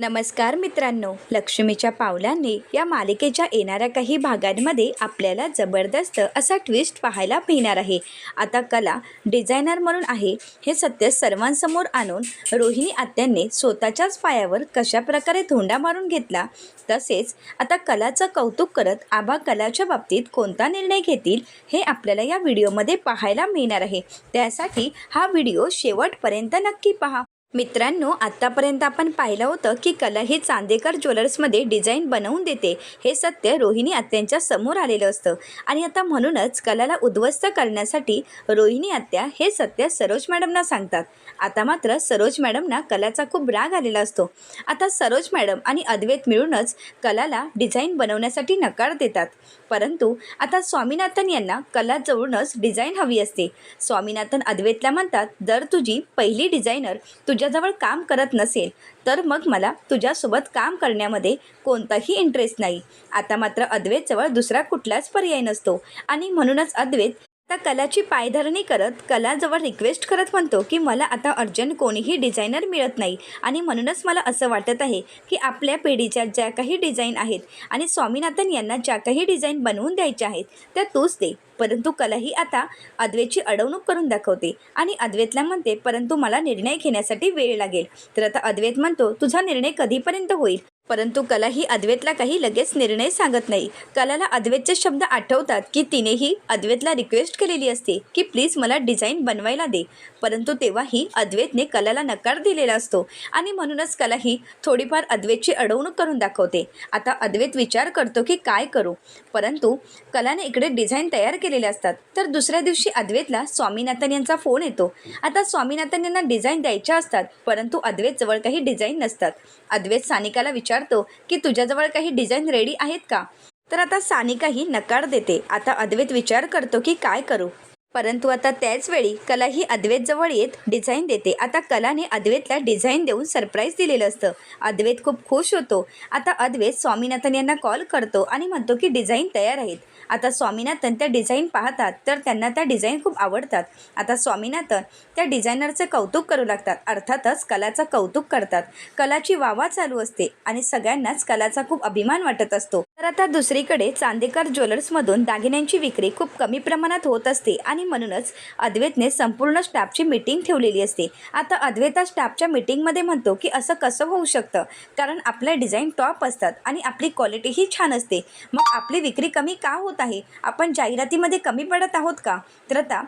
नमस्कार मित्रांनो लक्ष्मीच्या पावलांनी या मालिकेच्या येणाऱ्या काही भागांमध्ये आपल्याला जबरदस्त असा ट्विस्ट पाहायला मिळणार आहे. आता कला डिझायनर म्हणून आहे हे सत्य सर्वांसमोर आणून रोहिणी आत्यांनी स्वतःच्याच पायावर कशाप्रकारे धोंडा मारून घेतला? तसेच आता कलाचं कौतुक करत आबा कलाच्या बाबतीत कोणता निर्णय घेतील हे आपल्याला या व्हिडिओमध्ये पाहायला मिळणार आहे. त्यासाठी हा व्हिडिओ शेवटपर्यंत नक्की पहा. मित्रांनो आत्तापर्यंत आपण पाहिलं होतं की कला ही चांदेकर ज्वेलर्समध्ये डिझाईन बनवून देते हे सत्य रोहिणी आत्यांच्या समोर आलेलं असतं. आणि आता म्हणूनच कलाला उद्ध्वस्त करण्यासाठी रोहिणी आत्या हे सत्य सरोज मॅडमना सांगतात. आता मात्र सरोज मॅडमना कलाचा खूप राग आलेला असतो. आता सरोज मॅडम आणि अद्वैत मिळूनच कलाला डिझाईन बनवण्यासाठी नकार देतात. परंतु आता स्वामीनाथन यांना कलाजवळूनच डिझाईन हवी असते. स्वामीनाथन अद्वैतला म्हणतात जर तुझी पहिली डिझायनर तुझ्याजवळ काम करत नसेल तर मग मला तुझ्यासोबत काम करण्यामध्ये कोणताही इंटरेस्ट नाही. आता मात्र अद्वैतजवळ दुसरा कुठलाच पर्याय नसतो. आणि म्हणूनच अद्वैत त्या कलाची पायधरणी करत कलाजवळ रिक्वेस्ट करत म्हणतो की मला आता अर्जंट कोणीही डिझायनर मिळत नाही. आणि म्हणूनच मला असं वाटत आहे की आपल्या पिढीच्या ज्या काही डिझाईन आहेत आणि स्वामीनाथन यांना ज्या काही डिझाईन बनवून द्यायच्या आहेत त्या तूच दे. परंतु कलाही आता अद्वेची अडवणूक करून दाखवते आणि अद्वैतला म्हणते परंतु मला निर्णय घेण्यासाठी वेळ लागेल. तर आता अद्वैत म्हणतो तुझा निर्णय कधीपर्यंत होईल? परंतु कला ही अद्वैतला काही लगेच निर्णय सांगत नाही. कलाला अद्वैतचे शब्द आठवतात की तिनेही अद्वैतला रिक्वेस्ट केलेली असते की प्लीज मला डिझाईन बनवायला दे. परंतु तेव्हाही अद्वैतने कलाला नकार दिलेला असतो आणि म्हणूनच कला ही थोडीफार अद्वैतची अडवणूक करून दाखवते. आता अद्वैत विचार करतो की काय करू? परंतु कलाने इकडे डिझाईन तयार केलेले असतात. तर दुसऱ्या दिवशी अद्वैतला स्वामीनाथन यांचा फोन येतो. आता स्वामीनाथन यांना डिझाईन द्यायच्या असतात परंतु अद्वैतजवळ काही डिझाईन नसतात. अद्वैत सानिकाला विचार विचारतो की तुझ्याजवळ काही डिझाईन रेडी आहेत का? तर आता सानिकाही नकार देते. आता अद्वैत विचार करतो की काय करू? परंतु आता त्याच वेळी कला ही अद्वैतजवळ येत डिझाईन देते. आता कलाने अद्वैतला डिझाईन देऊन सरप्राईज दिलेलं असतं. अद्वैत खूप खुश होतो. आता अद्वैत स्वामीनाथन यांना कॉल करतो आणि म्हणतो की डिझाईन तयार आहेत. आता स्वामीनाथन त्या डिझाईन पाहतात तर त्यांना त्या डिझाईन खूप आवडतात. आता स्वामीनाथन त्या डिझायनरचं कौतुक करू लागतात. अर्थातच कलाचं कौतुक करतात. कलाची वावा चालू असते आणि सगळ्यांनाच कलाचा खूप अभिमान वाटत असतो. तर आता दुसरीकडे चांदेकर ज्वेलर्समधून दागिन्यांची विक्री खूप कमी प्रमाणात होत असते आणि म्हणूनच अद्वैतने संपूर्ण स्टाफची मीटिंग ठेवलेली असते. आता अद्वैता स्टाफच्या मीटिंगमध्ये म्हणतो की असं कसं होऊ शकतं? कारण आपल्या डिझाईन टॉप असतात आणि आपली क्वालिटीही छान असते. मग आपली विक्री कमी का होत आहे? आपण जाहिरातीमध्ये कमी पडत आहोत का? तर आता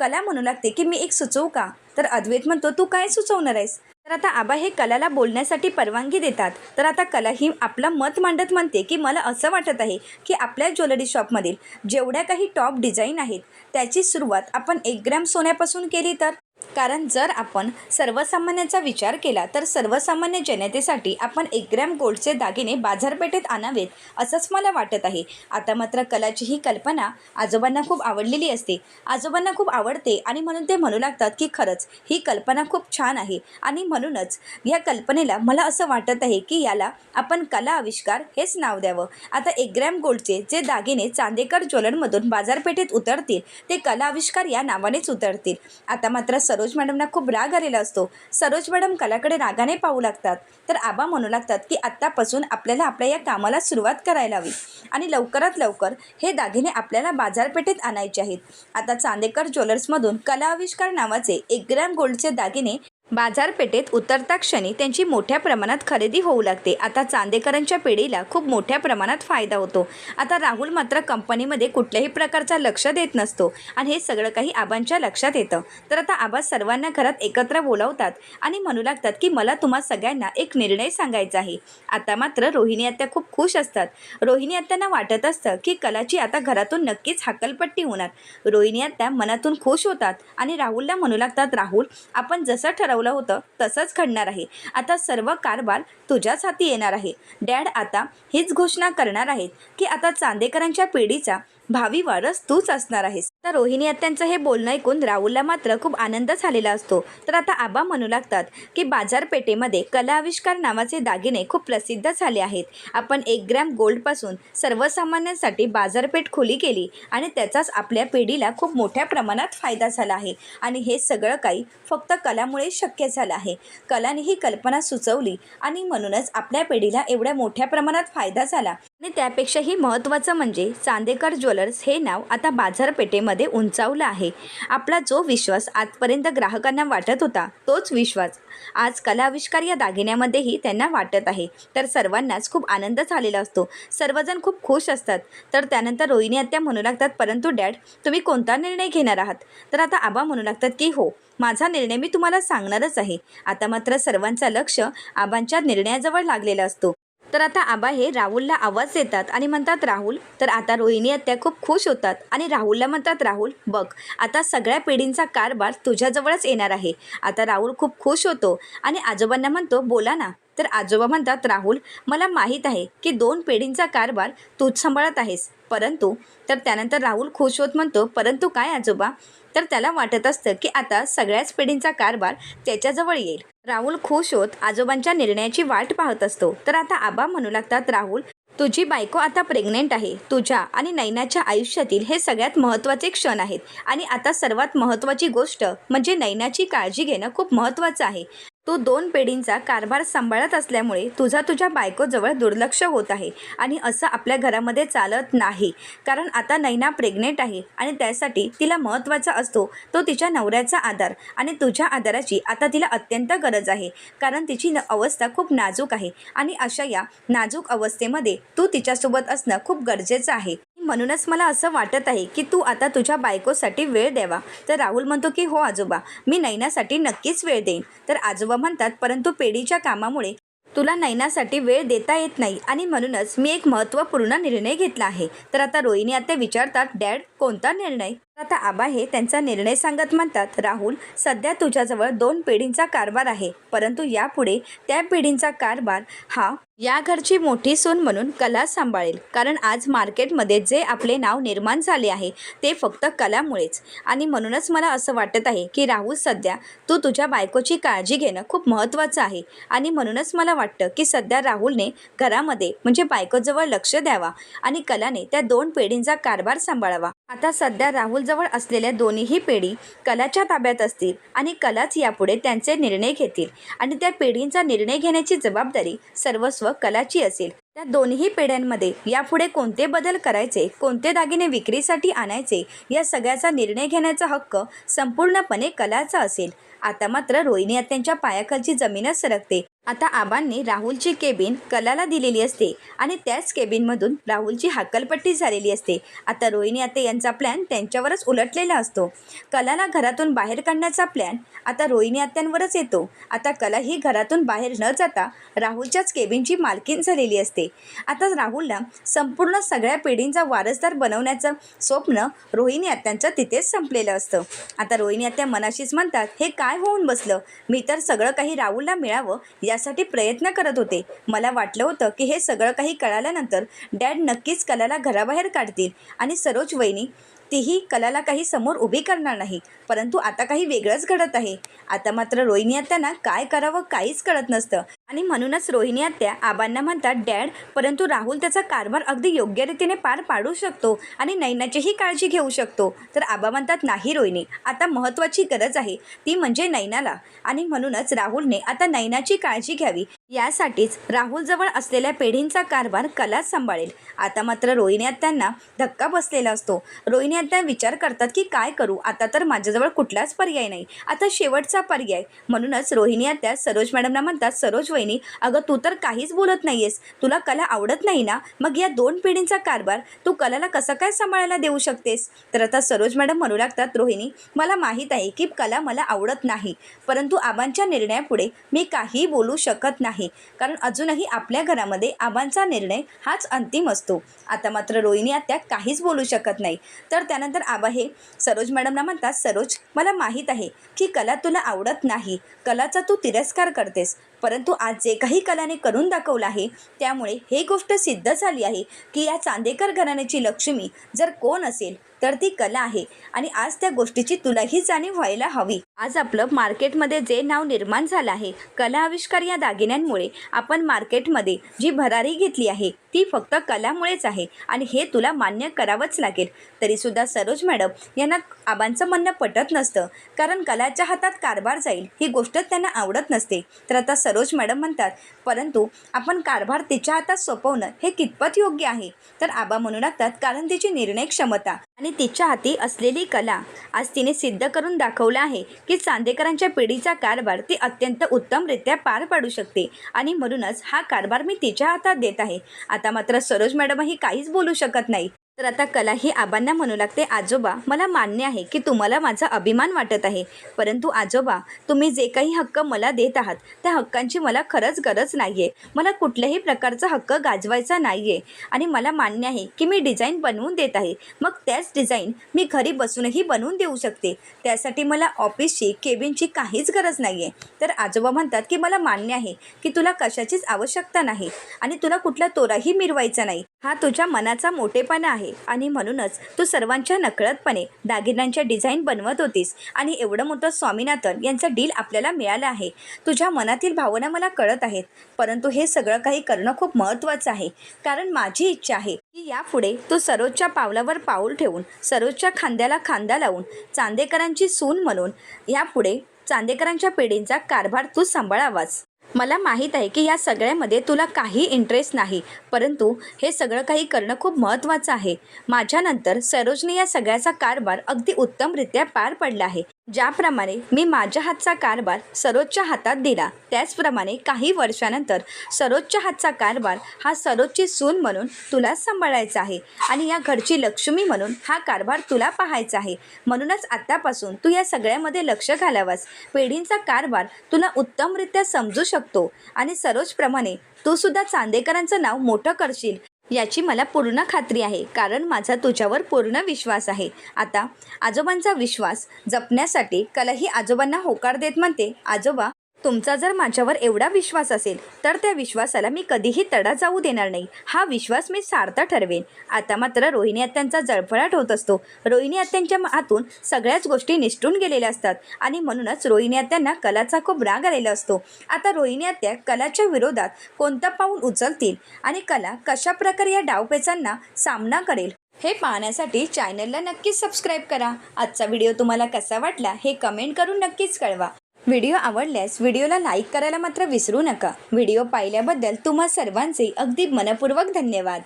कला म्हणू लागते की मी एक सुचवू का? तर अद्वैत म्हणतो तू काय सुचवणार आहेस? तर आता आबा हे कलाला बोलण्यासाठी परवानगी देतात. तर आता कला ही आपलं मत मांडत म्हणते की मला असं वाटत आहे की आपल्या ज्वेलरी शॉपमधील जेवढ्या काही टॉप डिझाईन आहेत त्याची सुरुवात आपण एक ग्रॅम सोन्यापासून केली तर? कारण जर आपण सर्वसामान्याचा विचार केला तर सर्वसामान्य जनतेसाठी आपण एक ग्रॅम गोल्डचे दागिने बाजारपेठेत आणावेत असंच मला वाटत आहे. आता मात्र कलाची ही कल्पना आजोबांना खूप आवडलेली असते. आजोबांना खूप आवडते आणि म्हणून ते म्हणू लागतात की खरंच ही कल्पना खूप छान आहे. आणि म्हणूनच या कल्पनेला मला असं वाटत आहे की याला आपण कला आविष्कार हेच नाव द्यावं. आता एक ग्रॅम गोल्डचे जे दागिने चांदेकर ज्वेलरमधून बाजारपेठेत उतरतील ते कला आविष्कार या नावानेच उतरतील. आता मात्र सरोज मॅडमना खूप राग आलेला असतो. सरोज मॅडम कलाकडे रागाने पाहू लागतात. तर आबा म्हणू लागतात की आत्तापासून आपल्याला आपल्या या कामाला सुरुवात करायला हवी. आणि लवकरात लवकर हे दागिने आपल्याला बाजारपेठेत आणायचे आहेत. आता चांदेकर ज्वेलर्समधून कला आविष्कार नावाचे एक ग्रॅम गोल्डचे दागिने बाजारपेठेत उतरता क्षणी त्यांची मोठ्या प्रमाणात खरेदी होऊ लागते. आता चांदेकरांच्या पिढीला खूप मोठ्या प्रमाणात फायदा होतो. आता राहुल मात्र कंपनीमध्ये कुठल्याही प्रकारचा लक्ष देत नसतो आणि हे सगळं काही आबांच्या लक्षात येतं. तर आता आबा सर्वांना घरात एकत्र बोलावतात आणि म्हणू लागतात की मला तुम्हा सगळ्यांना एक निर्णय सांगायचा आहे. आता मात्र रोहिणी आत्या खूप खुश असतात. रोहिणी आत्यांना वाटत असतं की कलाची आता घरातून नक्कीच हाकलपट्टी होणार. रोहिणी आत्या मनातून खुश होतात आणि राहुलला म्हणू लागतात राहुल आपण जसं ठरवलं ठरवलं होतं तसंच घडणार आहे. आता सर्व कारभार तुझ्याच हाती येणार आहे. डॅड आता हीच घोषणा करणार आहेत की आता चांदेकरांच्या पिढीचा भावी वारस तूच असणार आहेस. तर रोहिणी आत्यांचं हे बोलणं ऐकून राहुलला मात्र खूप आनंद झालेला असतो. तर आता आबा म्हणू लागतात की बाजारपेठेमध्ये कला आविष्कार नावाचे दागिने खूप प्रसिद्ध झाले आहेत. आपण एक ग्रॅम गोल्डपासून सर्वसामान्यांसाठी बाजारपेठ खुली केली आणि त्याचाच आपल्या पिढीला खूप मोठ्या प्रमाणात फायदा झाला आहे. आणि हे सगळं काही फक्त कलामुळे शक्य झालं आहे. कलाने ही कल्पना सुचवली आणि म्हणूनच आपल्या पिढीला एवढ्या मोठ्या प्रमाणात फायदा झाला. आणि त्यापेक्षाही महत्त्वाचं म्हणजे चांदेकर ज्वेलर्स हे नाव आता बाजारपेठेमध्ये उंचावलं आहे. आपला जो विश्वास आजपर्यंत ग्राहकांना वाटत होता तोच विश्वास आज कला आविष्कार या दागिन्यामध्येही त्यांना वाटत आहे. तर सर्वांनाच खूप आनंद झालेला असतो. सर्वजण खूप खुश असतात. तर त्यानंतर रोहिणी आत्या म्हणू लागतात परंतु डॅड तुम्ही कोणता निर्णय घेणार आहात? तर आता आबा म्हणू लागतात की हो माझा निर्णय मी तुम्हाला सांगणारच आहे. आता मात्र सर्वांचं लक्ष आबांच्या निर्णयाजवळ लागलेला असतो. तर आता आबा हे राहुलला आवाज देतात आणि म्हणतात राहुल तर आता रोहिणी आत्या खूप खुश होतात. आणि राहुलला म्हणतात राहुल बघ आता सगळ्या पिढींचा कारभार तुझ्याजवळच येणार आहे. आता राहुल खूप खुश होतो. आणि आजोबांना म्हणतो बोला ना. तर आजोबा म्हणतात राहुल मला माहीत आहे की दोन पिढींचा कारभार तूच सांभाळत आहेस. परंतु तर त्यानंतर राहुल खुश होत म्हणतो परंतु काय आजोबा तर त्याला वाटत असतं की आता सगळ्याच पिढींचा कारभार त्याच्याजवळ येईल. राहुल खुश होत आजोबांच्या निर्णयाची वाट पाहत असतो. तर आता आबा म्हणू लागतात राहुल तुझी बायको आता प्रेग्नेंट आहे. तुझ्या आणि नैनाच्या आयुष्यातील हे सगळ्यात महत्त्वाचे क्षण आहेत. आणि आता सर्वात महत्त्वाची गोष्ट म्हणजे नैनाची काळजी घेणं खूप महत्त्वाचं आहे. तू दोन पिढींचा कारभार सांभाळत असल्यामुळे तुझा तुझ्या बायकोजवळ दुर्लक्ष होत आहे आणि असं आपल्या घरामध्ये चालत नाही. कारण आता नैना प्रेग्नेंट आहे आणि त्यासाठी तिला महत्त्वाचा असतो तो तिच्या नवऱ्याचा आधार आणि तुझ्या आधाराची आता तिला अत्यंत गरज आहे. कारण तिची न अवस्था खूप नाजूक आहे आणि अशा या नाजूक अवस्थेमध्ये तू तिच्यासोबत असणं खूप गरजेचं आहे. म्हणूनच मला असं वाटत आहे की तू आता तुझ्या बायकोसाठी वेळ द्यावा. तर राहुल म्हणतो की हो आजोबा मी नैनासाठी नक्कीच वेळ देईन. तर आजोबा म्हणतात परंतु पेढीच्या कामामुळे तुला नैनासाठी वेळ देता येत नाही आणि म्हणूनच मी एक महत्त्वपूर्ण निर्णय घेतला आहे. तर आता रोहिणी आता विचारतात डॅड कोणता निर्णय? आता आबा हे त्यांचा निर्णय सांगत म्हणतात राहुल सध्या तुझ्याजवळ दोन पिढींचा कारभार आहे परंतु यापुढे त्या पिढींचा कारभार हा या घरची मोठी सून म्हणून कला सांभाळेल. कारण आज मार्केटमध्ये जे आपले नाव निर्माण झाले आहे ते फक्त कलामुळेच. आणि म्हणूनच मला असं वाटत आहे की राहुल सध्या तू तुझ्या बायकोची काळजी घेणं खूप महत्त्वाचं आहे. आणि म्हणूनच मला वाटतं की सध्या राहुलने घरामध्ये म्हणजे बायकोजवळ लक्ष द्यावा आणि कलाने त्या दोन पिढींचा कारभार सांभाळावा. आता सध्या राहुल जवळ असलेल्या दोन्हीही पिढी कलाच्या ताब्यात असतील आणि कलाच यापुढे त्यांचे निर्णय घेतील. आणि त्या पिढींचा निर्णय घेण्याची जबाबदारी सर्वस्व कलाची असेल. त्या दोन्ही पिढ्यांमध्ये यापुढे कोणते बदल करायचे कोणते दागिने विक्रीसाठी आणायचे या सगळ्याचा निर्णय घेण्याचा हक्क संपूर्णपणे कलाचा असेल. आता मात्र रोहिणी आत्यांच्या पायाखालची जमीनच सरकते. आता आबांनी राहुलची केबिन कलाला दिलेली असते आणि त्याच केबिनमधून राहुलची हाकलपट्टी झालेली असते. आता रोहिणी आते यांचा प्लॅन त्यांच्यावरच उलटलेला असतो. कलाला घरातून बाहेर काढण्याचा प्लॅन आता रोहिणी आत्यांवरच येतो. आता कला ही घरातून बाहेर न जाता राहुलच्याच केबिनची मालकीन झालेली असते. आता राहुलला संपूर्ण सगळ्या पिढींचा वारसदार बनवण्याचं स्वप्न रोहिणी आत्यांचं तिथेच संपलेलं असतं. आता रोहिणी आत्या मनाशीच म्हणतात हे काय होऊन बसलं? मी तर सगळं काही राहुलला मिळावं यासाठी प्रयत्न करत होते. मला वाटलं होतं की हे सगळं काही कळाल्यानंतर डॅड नक्कीच कलाला घराबाहेर काढतील आणि सरोज वहिनी तीही कलाला काही समोर उभी करणार नाही परंतु आता काही वेगळंच घडत आहे. आता मात्र रोहिणी त्यांना काय करावं काहीच कळत नसतं. आणि म्हणूनच रोहिणी आत्या आबांना म्हणतात डॅड परंतु राहुल त्याचा कारभार अगदी योग्य रीतीने पार पाडू शकतो आणि नैनाचीही काळजी घेऊ शकतो. तर आबा म्हणतात नाही रोहिणी आता महत्त्वाची गरज आहे ती म्हणजे नैनाला. आणि म्हणूनच राहुलने आता नैनाची काळजी घ्यावी. यासाठीच राहुलजवळ असलेल्या पेढींचा कारभार कलाच सांभाळेल. आता मात्र रोहिणी आत्यांना धक्का बसलेला असतो. रोहिणी आत्या विचार करतात की काय करू? आता तर माझ्याजवळ कुठलाच पर्याय नाही. आता शेवटचा पर्याय. म्हणूनच रोहिणी आत्या सरोज मॅडमना म्हणतात सरोज वहिनी अगं तू तर काहीच बोलत नाहीयेस. तुला कला आवडत नाही ना? मग या दोन पिढींचा कारभार तू कलाला कसं काय सांभाळायला देऊ शकतेस? तर आता सरोज मॅडम म्हणू लागतात रोहिणी मला माहीत आहे की कला मला आवडत नाही परंतु आबांच्या निर्णयापुढे मी काहीही बोलू शकत नाही. कारण अजूनही आपल्या घरामध्ये आबांचा निर्णय हाच अंतिम असतो. आता मात्र रोहिणी आत्या काहीच बोलू शकत नाही. तर त्यानंतर आबा हे सरोज मॅडमना म्हणतात सरोज मला माहीत आहे की कला तुला आवडत नाही. कलाचा तू तिरस्कार करतेस. परंतु आज जे काही कलाने करून दाखवलं आहे त्यामुळे हे गोष्ट सिद्ध झाली आहे की या चांदेकर घराण्याची लक्ष्मी जर कोण असेल तर ती कला आहे आणि आज त्या गोष्टीची तुलाही जाणीव व्हायला हवी. आज आपलं मार्केटमध्ये जे नाव निर्माण झालं आहे कला आविष्कार या दागिन्यांमुळे आपण मार्केटमध्ये जी भरारी घेतली आहे ती फक्त कलामुळेच आहे आणि हे तुला मान्य करावंच लागेल. तरीसुद्धा सरोज मॅडम यांना आबांचं म्हणणं पटत नसतं. कारण कलाच्या हातात कारभार जाईल ही गोष्ट त्यांना आवडत नसते. तर आता सरोज मॅडम म्हणतात परंतु आपण कारभार तिच्या हातात सोपवणं हे कितपत योग्य आहे? तर आबा म्हणू लागतात कारण तिची निर्णय क्षमता आणि तिच्या हाती असलेली कला आज तिने सिद्ध करून दाखवलं आहे की चांदेकरांच्या पिढीचा कारभार ती अत्यंत उत्तमरित्या पार पाडू शकते आणि म्हणूनच हा कारभार मी तिच्या हातात देत आहे. आता मात्र सरोज मॅडमही काहीच बोलू शकत नाही. तर आता कला ही आबांना म्हणू लागते आजोबा मला मान्य आहे की तुम्हाला माझा अभिमान वाटत आहे. परंतु आजोबा तुम्ही जे काही हक्क मला देत आहात त्या हक्कांची मला खरंच गरज नाही आहे मला कुठल्याही प्रकारचा हक्क गाजवायचा नाही आहे आणि मला मान्य आहे की मी डिझाईन बनवून देत आहे. मग त्याच डिझाईन मी घरी बसूनही बनवून देऊ शकते. त्यासाठी मला ऑफिसची केबिनची काहीच गरज नाही आहे तर आजोबा म्हणतात की मला मान्य आहे की तुला कशाचीच आवश्यकता नाही आणि तुला कुठला तोराही मिरवायचा नाही. हा तुझ्या मनाचा मोठेपणा आहे. आणि म्हणूनच तू सर्वांच्या नकळतपणे दागिन्यांच्या डिझाईन बनवत होतीस. आणि एवढं मोठं स्वामीनाथन यांचं डील आपल्याला मिळालं आहे. तुझ्या मनातील भावना मला कळत आहेत. परंतु हे सगळं काही करणं खूप महत्त्वाचं आहे. कारण माझी इच्छा आहे की यापुढे तू सरोजच्या पावलावर पाऊल ठेवून सरोजच्या खांद्याला खांदा लावून चांदेकरांची सून म्हणून यापुढे चांदेकरांच्या पिढींचा कारभार तू सांभाळावाच. मला माहीत आहे की या सगळ्यामध्ये तुला काही इंटरेस्ट नाही परंतु हे सगळं काही करणं खूप महत्त्वाचं आहे. माझ्यानंतर सरोजने या सगळ्याचा कारभार अगदी उत्तमरित्या पार पडला आहे. ज्याप्रमाणे मी माझ्या हातचा कारभार सरोजच्या हातात दिला त्याचप्रमाणे काही वर्षानंतर सरोजच्या हातचा कारभार हा सरोजची सून म्हणून तुला सांभाळायचा आहे आणि या घरची लक्ष्मी म्हणून हा कारभार तुला पाहायचा आहे. म्हणूनच आत्तापासून तू या सगळ्यामध्ये लक्ष घालावास. पिढींचा कारभार तुला उत्तमरित्या समजू शकतो आणि सरोजप्रमाणे तू सुद्धा चांदेकरांचं नाव मोठं करशील. याची मला पूर्ण खात्री आहे कारण माझा तुझ्यावर पूर्ण विश्वास आहे. आता आजोबांचा विश्वास जपण्यासाठी कलाही आजोबांना होकार देत म्हणते आजोबा तुमचा जर माझ्यावर एवढा विश्वास असेल तर त्या विश्वासाला मी कधीही तडा जाऊ देणार नाही. हा विश्वास मी सार्थ ठरवेन. आता मात्र रोहिणी आत्यांचा जळफळाट होत असतो. रोहिणी आत्यांच्या हातून सगळ्याच गोष्टी निष्ठून गेलेल्या असतात आणि म्हणूनच रोहिणी आत्यांना कलाचा खूप राग आलेला असतो. आता रोहिणी आत्या कलाच्या विरोधात कोणतं पाऊल उचलतील आणि कला कशा प्रकारे या डावपेचांना सामना करेल हे पाहण्यासाठी चॅनलला नक्कीच सबस्क्राईब करा. आजचा व्हिडिओ तुम्हाला कसा वाटला हे कमेंट करून नक्कीच कळवा. व्हिडिओ आवडल्यास व्हिडिओला लाईक करायला मात्र विसरू नका. व्हिडिओ पाहिल्याबद्दल तुम्हा सर्वांचे अगदी मनपूर्वक धन्यवाद.